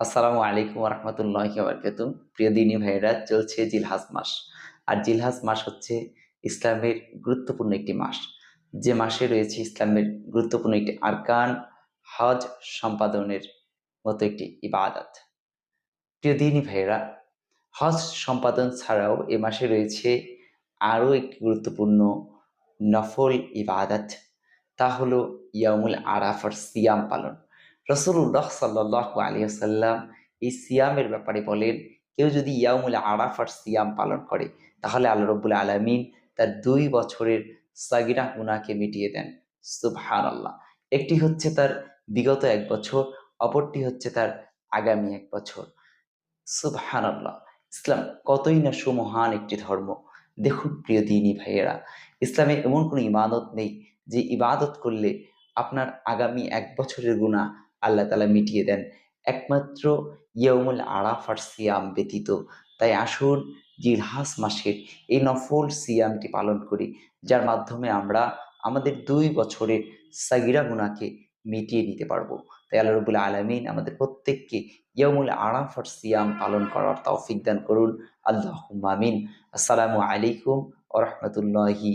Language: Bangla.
আসসালামু আলাইকুম রহমতুল্লাহ বরকাত প্রিয় দিনী ভাইরা চলছে জিলহাজ মাস। আর জিলহাজ মাস হচ্ছে ইসলামের গুরুত্বপূর্ণ একটি মাস। যে মাসে রয়েছে ইসলামের গুরুত্বপূর্ণ একটি আরকান হজ সম্পাদনের মতো একটি ইবাদত। প্রিয় দিনী ভাইরা হজ সম্পাদন ছাড়াও এ মাসে রয়েছে আরও একটি গুরুত্বপূর্ণ নফল ইবাদত। তা হলো ইয়ামুল আরাফার সিয়াম পালন। রসুল্লাহ সাল্লাহ আলিয়াল্লাম এই সিয়ামের ব্যাপারে বলেন, কেউ যদি ইয়ামুল আরাফার সিয়াম পালন করে, তাহলে আল্লাহ রব্বুল আলমিন তার দুই বছরের সাগিরা গুনাকে মিটিয়ে দেন। সুবহান আল্লাহ একটি হচ্ছে তার বিগত এক বছর, অপরটি হচ্ছে তার আগামী এক বছর। সুবহান আল্লাহ ইসলাম কতই না সুমহান একটি ধর্ম। দেখুন প্রিয় দিনী ভাইয়েরা, ইসলামে এমন কোনো ইবাদত নেই যে ইবাদত করলে আপনার আগামী এক বছরের গুণা আল্লাহ তালা মিটিয়ে দেন। একমাত্র ইয়মুল আরাফার সিয়াম ব্যতীত। তাই আসুন জিরহাস মাসের এই নফল সিয়ামটি পালন করি, যার মাধ্যমে আমরা আমাদের দুই বছরের সাগিরা গুনাকে মিটিয়ে নিতে পারব। তাই আল্লাহ রবুল আলমিন আমাদের প্রত্যেককে ইয়মুল আরাফার সিয়াম পালন করার তৌফিক দান করুন। আল্লাহ মামিন আসসালামু আলাইকুম ও রহমতুল্লাহি